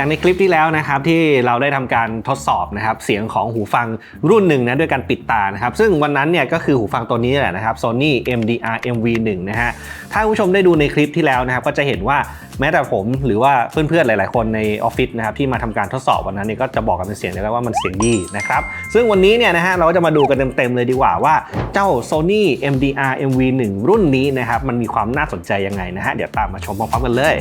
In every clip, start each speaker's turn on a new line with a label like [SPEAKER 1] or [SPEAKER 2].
[SPEAKER 1] จากในคลิปที่แล้วนะครับที่เราได้ทำการทดสอบนะครับเสียงของหูฟังรุ่นหนึ่งนะด้วยการปิดตานะครับซึ่งวันนั้นเนี่ยก็คือหูฟังตัวนี้แหละนะครับ Sony MDR MV1 นะฮะถ้าผู้ชมได้ดูในคลิปที่แล้วนะครับก็จะเห็นว่าแม้แต่ผมหรือว่าเพื่อนๆหลาย ๆ คนในออฟฟิศนะครับที่มาทำการทดสอบวันนั้นเนี่ยก็จะบอกกันเป็นเสียงเดียวกันว่ามันเสียงดีนะครับซึ่งวันนี้เนี่ยนะฮะเราก็จะมาดูกันเต็มๆเลยดีกว่าว่าเจ้า Sony MDR MV1 รุ่นนี้นะครับมันมีความน่าสนใจยังไงนะฮะเดี๋ยวตามมาชมพร้อมๆกันเลย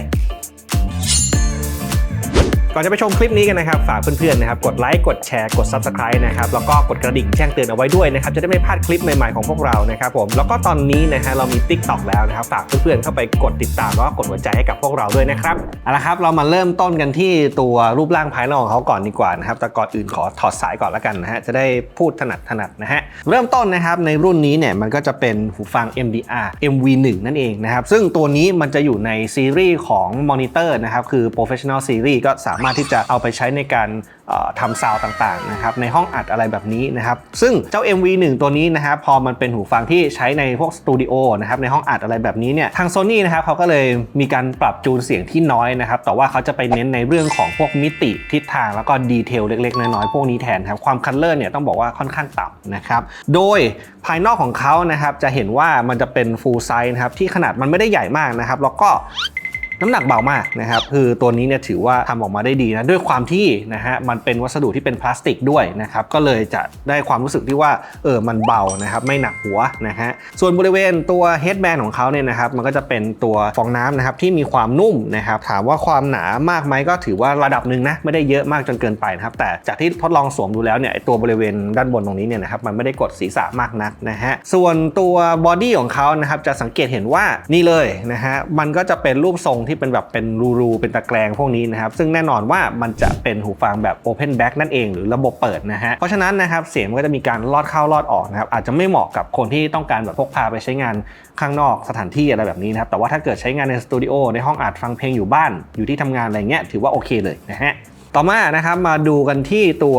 [SPEAKER 1] ก่อนจะไปชมคลิปนี้กันนะครับ ฝากเพื่อนๆนะครับ กดไลค์ กดแชร์ กด Subscribe นะครับ แล้วก็กดกระดิ่งแจ้งเตือนเอาไว้ด้วยนะครับ จะได้ไม่พลาดคลิปใหม่ๆของพวกเรานะครับผม แล้วก็ตอนนี้นะฮะเรามี Tik t o อกแล้วนะครับ ฝากเพื่อนๆเข้าไปกดติดตามแล้วก็กดหัวใจให้กับพวกเราด้วยนะครับ เอาละครับ เรามาเริ่มต้นกันที่ตัวรูปร่างภายนอกของเขาก่อนดีกว่านะครับ แต่ก่อนอื่นขอถอดสายก่อนละกันนะฮะ จะได้พูดถนัดถนัดนะฮะ เริ่มต้นนะครับในรุ่นนี้เนี่ยมันก็จะเป็นหูฟัง MDR MV1 นั่นเองนะครับ ซึ่งตัวนี้มันจะอยู่ในซีรีส์ของมอนิเตอร์นะครับคือ Professional Series ก็สามารถที่จะเอาไปใช้ในการทำซาวต่างๆนะครับในห้องอัดอะไรแบบนี้นะครับซึ่งเจ้า MV1 ตัวนี้นะครับพอมันเป็นหูฟังที่ใช้ในพวกสตูดิโอนะครับในห้องอัดอะไรแบบนี้เนี่ยทาง Sony นะครับเขาก็เลยมีการปรับจูนเสียงที่น้อยนะครับแต่ว่าเขาจะไปเน้นในเรื่องของพวกมิติทิศทางแล้วก็ดีเทลเล็กๆ น้อยๆพวกนี้แทนครับความคัลเลอร์เนี่ยต้องบอกว่าค่อนข้างต่ำนะครับโดยภายนอกของเขานะครับจะเห็นว่ามันจะเป็น full size นะครับที่ขนาดมันไม่ได้ใหญ่มากนะครับแล้วก็ น้ำหนักเบามากนะครับคือตัวนี้เนี่ยถือว่าทำออกมาได้ดีนะด้วยความที่นะฮะมันเป็นวัสดุที่เป็นพลาสติกด้วยนะครับก็เลยจะได้ความรู้สึกที่ว่าเออมันเบานะครับไม่หนักหัวนะฮะส่วนบริเวณตัวเฮดแบนของเขาเนี่ยนะครับมันก็จะเป็นตัวฟองน้ำนะครับที่มีความนุ่มนะครับถามว่าความหนามากไหมก็ถือว่าระดับหนึ่งนะไม่ได้เยอะมากจนเกินไปนะครับแต่จากที่ทดลองสวมดูแล้วเนี่ยตัวบริเวณด้านบนตรงนี้เนี่ยนะครับมันไม่ได้กดศีรษะมากนักนะฮะส่วนตัวบอดี้ของเขานะครับจะสังเกตเห็นว่านี่เลยนะฮะมันก็จะเป็นรูปทรงที่เป็นแบบเป็นรูๆเป็นตะแกรงพวกนี้นะครับ ซึ่งแน่นอนว่ามันจะเป็นหูฟังแบบ Open Back นั่นเองหรือระบบเปิดนะฮะ เพราะฉะนั้นนะครับเสียงก็จะมีการลอดเข้าลอดออกนะครับอาจจะไม่เหมาะกับคนที่ต้องการแบบพกพาไปใช้งานข้างนอกสถานที่อะไรแบบนี้นะครับแต่ว่าถ้าเกิดใช้งานในสตูดิโอในห้องอัดฟังเพลงอยู่บ้าน อยู่ที่ทำงานอะไรเงี้ยถือว่าโอเคเลยนะฮะต่อมานะครับมาดูกันที่ตัว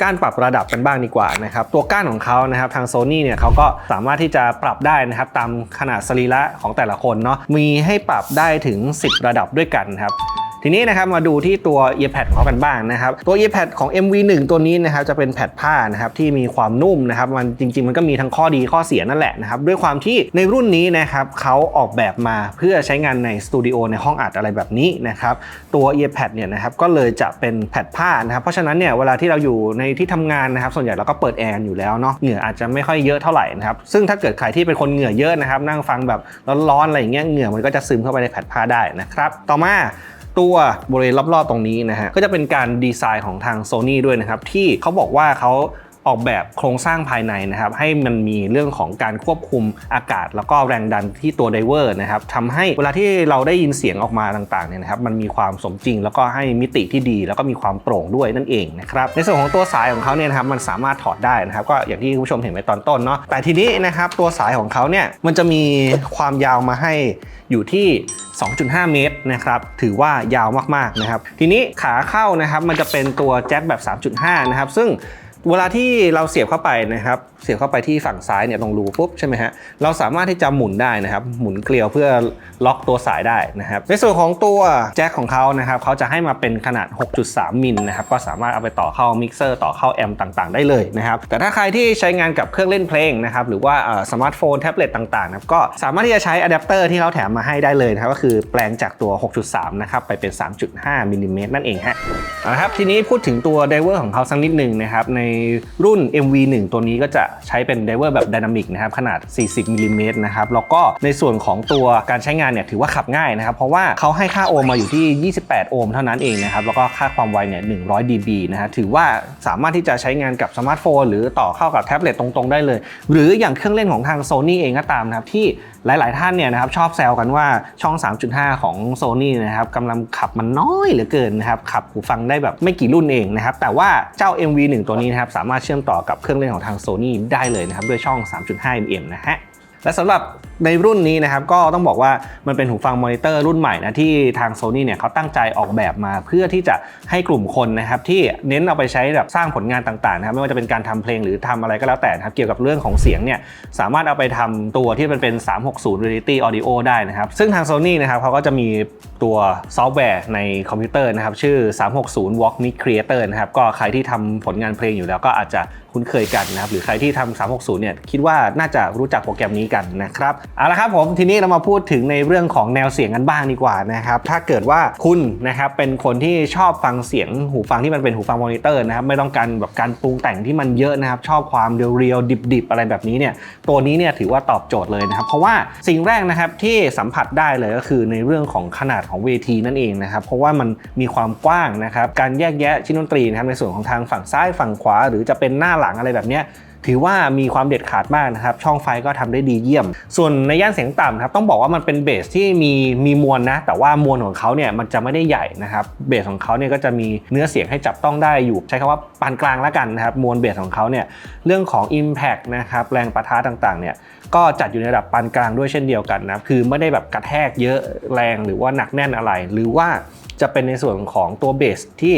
[SPEAKER 1] ก้านปรับระดับกันบ้างดีกว่านะครับตัวก้านของเขานะครับทาง Sony เนี่ยเขาก็สามารถที่จะปรับได้นะครับตามขนาดสรีระของแต่ละคนเนาะมีให้ปรับได้ถึง 10 ระดับด้วยกันครับ ทีนี้นะครับมาดูที่ตัว earpad ของกันบ้างนะครับตัว earpad ของ MV1 ตัวนี้นะครับจะเป็นแพดผ้านะครับที่มีความนุ่มนะครับมันจริง ๆ มันก็มีทั้งข้อดีข้อเสียนั่นแหละนะครับด้วยความที่ในรุ่นนี้นะครับเขาออกแบบมาเพื่อใช้งานในสตูดิโอในห้องอัดอะไรแบบนี้นะครับตัว earpad เนี่ยนะครับก็เลยจะเป็นแผ่นผ้านะครับเพราะฉะนั้นเนี่ยเวลาที่เราอยู่ในที่ทำงานนะครับส่วนใหญ่เราก็เปิดแอร์อยู่แล้วเนาะเหงื่ออาจจะไม่ค่อยเยอะเท่าไหร่นะครับซึ่งถ้าเกิดใครที่เป็นคนเหงื่อเยอะนะครับนั่งฟังแบบร้อนๆอะไรอย่างเงี้ยเหงื่อมันก็จะซึมเข้าไปในแผ่นผ้าได้นะครับต่อมา ตัวบริเวณรอบๆตรงนี้นะฮะก็จะเป็นการดีไซน์ของทาง Sony ด้วยนะครับที่เขาบอกว่าเขา ออกแบบโครงสร้างภายในนะครับให้มันมีเรื่องของการควบคุมอากาศ แล้วก็แรงดันที่ตัวไดเวอร์นะครับทำให้เวลาที่เราได้ยินเสียงออกมาต่างๆเนี่ยนะครับมันมีความสมจริง แล้วก็ให้มิติที่ดี แล้วก็มีความโปร่งด้วยนั่นเองนะครับในส่วนของตัวสายของเขาเนี่ยนะครับมันสามารถถอดได้นะครับก็อย่างที่คุณผู้ชมเห็นไปตอนต้นเนาะแต่ทีนี้นะครับตัวสายของเขาเนี่ยมันจะมีความยาวมาให้อยู่ที่ 2.5 เมตรนะครับ ถือว่ายาวมากๆนะครับ ทีนี้ขาเข้านะครับ มันจะเป็นตัวแจ็คแบบ 3.5 นะครับ ซึ่ง เวลาที่เราเสียบเข้าไปนะครับ เสียบเข้าไปที่ฝั่งซ้ายเนี่ยตรงรูปุ๊บใช่ไหมฮะเราสามารถที่จะหมุนได้นะครับ หมุนเกลียวเพื่อล็อกตัวสายได้นะครับ ในส่วนของตัวแจ็คของเขานะครับเขาจะให้มาเป็นขนาด 6.3 มิลนะครับก็สามารถเอาไปต่อเข้ามิกเซอร์ต่อเข้าแอมป์ต่างๆ ได้เลยนะครับแต่ถ้าใครที่ใช้งานกับเครื่องเล่นเพลงนะครับหรือว่าสมาร์ทโฟนแท็บเล็ตต่างๆนะครับก็สามารถที่จะใช้อะแดปเตอร์ที่เขาแถมมาให้ได้เลยนะครับก็คือแปลงจากตัว 6.3 นะครับไปเป็น 3.5มิลลิเมตรนั่นเองฮะเอาละครับทีนี้พูดถึงตัวไดเวอร์ของเขาสักนิดหนึ่งนะครับในรุ่น MV1 ตัวนี้ก็จะใช้เป็นไดเวอร์แบบไดนามิกนะครับขนาด 40มิลลิเมตรนะครับแล้วก็ในส่วนของตัวการใช้งานเนี่ยถือว่าขับง่ายนะครับ เพราะว่าเขาให้ค่าโอห์มมาอยู่ที่ 28 โอห์มเท่านั้นเองนะครับ แล้วก็ค่าความไวเนี่ย 100 dB นะฮะถือว่าสามารถที่จะใช้งานกับสมาร์ทโฟนหรือต่อเข้ากับแท็บเล็ตตรงๆได้เลย หรืออย่างเครื่องเล่นของทาง Sony เองก็ตามนะครับที่ หลาย ๆ ท่านเนี่ยนะครับชอบแซวกันว่าช่อง 3.5 ของ Sony นะครับกำลังขับมันน้อยเหลือเกินนะครับขับหูฟังได้แบบไม่กี่รุ่นเองนะครับแต่ว่าเจ้า MV1 ตัวนี้นะครับสามารถเชื่อมต่อกับเครื่องเล่นของทาง Sony ได้เลยนะครับด้วยช่อง 3.5 mm นะฮะและสำหรับในรุ่นนี้นะครับก็ต้องบอกว่ามันเป็นหูฟังมอนิเตอร์รุ่นใหม่นะที่ทาง Sony เนี่ยเขาตั้งใจออกแบบมา เพื่อที่จะให้กลุ่มคนนะครับที่เน้นเอาไปใช้แบบสร้างผลงานต่างๆนะครับไม่ว่าจะเป็นการทำเพลงหรือทำอะไรก็แล้วแต่นะครับเกี่ยวกับเรื่องของเสียงเนี่ยสามารถเอาไปทำตัวที่มันเป็น 360 Reality Audio ได้นะครับซึ่งทาง Sony นะครับเขาก็จะมีตัวซอฟต์แวร์ในคอมพิวเตอร์นะครับชื่อ 360 Walk Mix Creator นะครับก็ใครที่ทำผลงานเพลงอยู่แล้วก็อาจจะคุ้นเคยกันนะครับหรือใครที่ทำ360 เนี่ยคิดว่าน่าจะรู้จักโปรแกรมนี้กันนะครับเอาละครับผมทีนี้เรามาพูดถึงในเรื่องของแนวเสียงกันบ้างดีกว่านะครับถ้าเกิดว่าคุณนะครับเป็นคนที่ชอบฟังเสียงหูฟังที่มันเป็นหูฟังมอนิเตอร์นะครับไม่ต้องการแบบการปรุงแต่งที่มันเยอะนะครับชอบความเรียวๆดิบๆ อะไรแบบนี้เนี่ยตัวนี้เนี่ยถือว่าตอบโจทย์เลยนะครับเพราะว่าสิ่งแรกนะครับที่สัมผัสได้เลยก็คือในเรื่องของขนาดของเวทีนั่นเองนะครับเพราะว่ามันมีความกว้างนะครับการแยกแยะชิ้นดนตรีนะครับในส่วนของทางฝั่งซ้ายฝั่งขวา หรือจะเป็นหน้าหลังอะไรแบบเนี้ย ถือว่ามีความเด็ดขาดมากนะครับ ช่องไฟก็ทำได้ดีเยี่ยม ส่วนในย่านเสียงต่ำครับต้องบอกว่ามันเป็นเบสที่มีมีมวลนะ แต่ว่ามวลของเขาเนี่ยมันจะไม่ได้ใหญ่นะครับ เบสของเขาเนี่ยก็จะมีเนื้อเสียงให้จับต้องได้อยู่ ใช้คำว่าปานกลางแล้วกันนะครับ มวลเบสของเขาเนี่ยเรื่องของ Impact นะครับแรงประทะต่างๆเนี่ยก็จัดอยู่ในระดับปานกลางด้วยเช่นเดียวกันนะคือไม่ได้แบบกระแทกเยอะแรงหรือว่าหนักแน่นอะไร หรือว่าจะเป็นในส่วนของตัวเบสที่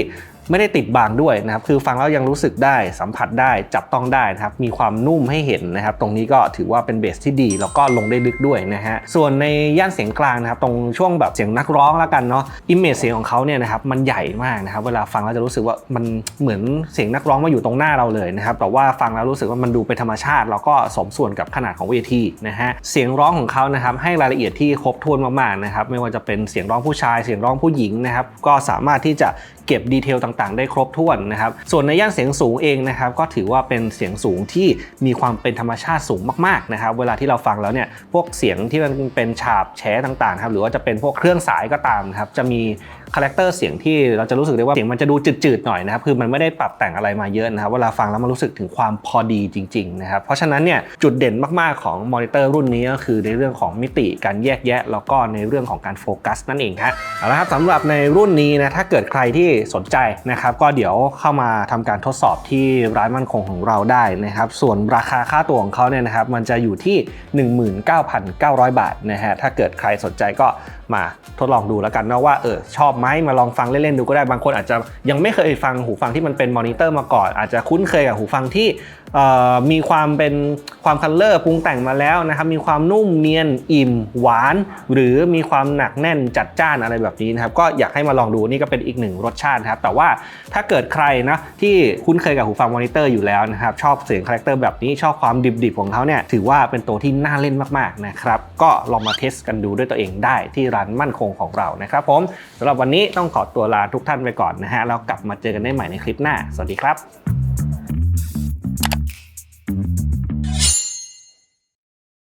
[SPEAKER 1] ไม่ได้ติดบางด้วยนะครับคือฟังแล้วยังรู้สึกได้สัมผัสได้จับต้องได้นะครับมีความนุ่มให้เห็นนะครับตรงนี้ก็ถือว่าเป็นเบสที่ดี แล้วก็ลงได้ลึกด้วยนะฮะส่วนในย่านเสียงกลางนะครับตรงช่วงแบบเสียงนักร้องแล้วกันเนาะอิมเมจเสียงของเขาเนี่ยนะครับมันใหญ่มากนะครับเวลาฟังแล้วจะรู้สึกว่ามันเหมือนเสียงนักร้องมาอยู่ตรงหน้าเราเลยนะครับแต่ว่าฟังแล้วรู้สึกว่ามันดูเป็นธรรมชาติ แล้วก็สมส่วนกับขนาดของเวทีนะฮะเสียงร้องของเขานะครับให้รายละเอียดที่ครบถ้วนมากๆนะครับไม่ว่าจะเป็นเสียงร้องผู้ชาย เสียงร้องผู้หญิงนะครับก็สามารถที่จะ เก็บดีเทลต่างๆ ได้ครบถ้วนนะครับ ส่วนในย่านเสียงสูงเองนะครับก็ถือว่าเป็นเสียงสูงที่มีความเป็นธรรมชาติสูงมากๆนะครับ เวลาที่เราฟังแล้วเนี่ยพวกเสียงที่มันเป็นฉาบแฉต่างๆครับหรือว่าจะเป็นพวกเครื่องสายก็ตามครับจะมีคาแรคเตอร์เสียงที่เราจะรู้สึกได้ว่าเสียงมันจะดูจืดๆหน่อยนะครับคือมันไม่ได้ปรับแต่งอะไรมาเยอะนะครับเวลาฟังแล้วมันรู้สึกถึงความพอดีจริงๆนะครับเพราะฉะนั้นเนี่ยจุดเด่นมากๆของมอนิเตอร์รุ่นนี้ก็คือในเรื่องของมิติการแยกแยะ แล้วก็ในเรื่องของการโฟกัสนั่นเองครับเอาละครับสำหรับในรุ่นนี้นะถ้าเกิดใครที่สนใจนะครับก็เดี๋ยวเข้ามาทำการทดสอบที่ร้านมั่นคงของเราได้นะครับส่วนราคาค่าตัวของเขาเนี่ยนะครับมันจะอยู่ที่ 19,900 บาทนะฮะถ้าเกิดใครสนใจก็ มาทดลองดูแล้วกันนะว่าเออชอบไหมมาลองฟังเล่นๆดูก็ได้บางคนอาจจะยังไม่เคยฟังหูฟังที่มันเป็นมอนิเตอร์มาก่อนอาจจะคุ้นเคยกับหูฟังที่มีความเป็นความคัลเลอร์ปรุงแต่งมาแล้วนะครับ มีความนุ่มเนียนอิ่มหวาน หรือมีความหนักแน่นจัดจ้านอะไรแบบนี้นะครับ ก็อยากให้มาลองดูนี่ก็เป็นอีกหนึ่งรสชาตินะครับ แต่ว่าถ้าเกิดใครนะที่คุ้นเคยกับหูฟังมอนิเตอร์อยู่แล้วนะครับ ชอบเสียงคาแรคเตอร์แบบนี้ชอบความดิบๆของเขาเนี่ยถือว่าเป็นตัวที่น่าเล่นมากๆนะครับ ก็ลองมาเทสกันดูด้วยตัวเองได้ที่ร้านมั่นคงของเรานะครับ ผมสำหรับวันนี้ต้องขอตัวลาทุกท่านไปก่อนนะฮะแล้วกลับมาเจอกันได้ใหม่ในคลิปหน้า สวัสดีครับ